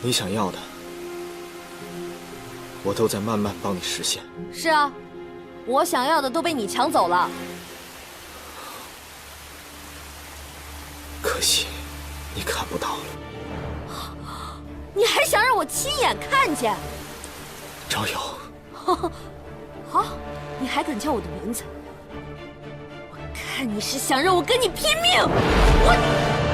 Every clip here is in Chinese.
你想要的，我都在慢慢帮你实现。是啊，我想要的都被你抢走了。可惜，你看不到了。你还想让我亲眼看见？赵友，好，你还敢叫我的名字？我看你是想让我跟你拼命！我。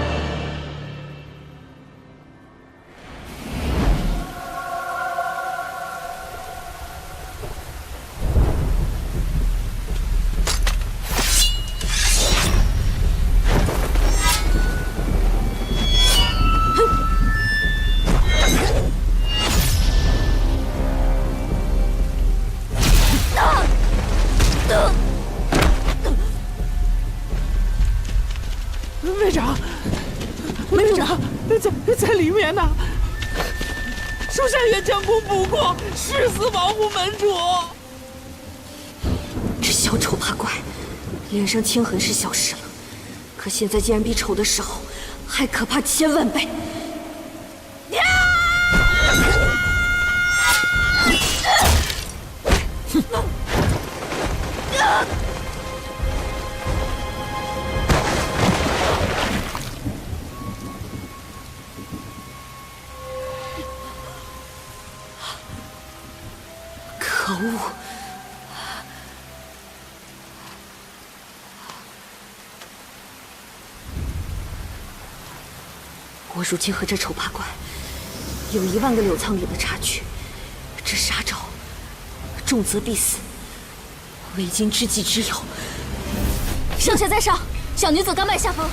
队长，队长在在里面呢。蜀山院将功补过，誓死保护门主。这小丑怕怪，脸上青痕是消失了，可现在竟然比丑的时候还可怕千万倍。可恶！我如今和这丑八怪有一万个柳仓里的差距，这杀招重则必死，为今知己之友，胜却在上，小女子甘拜下风。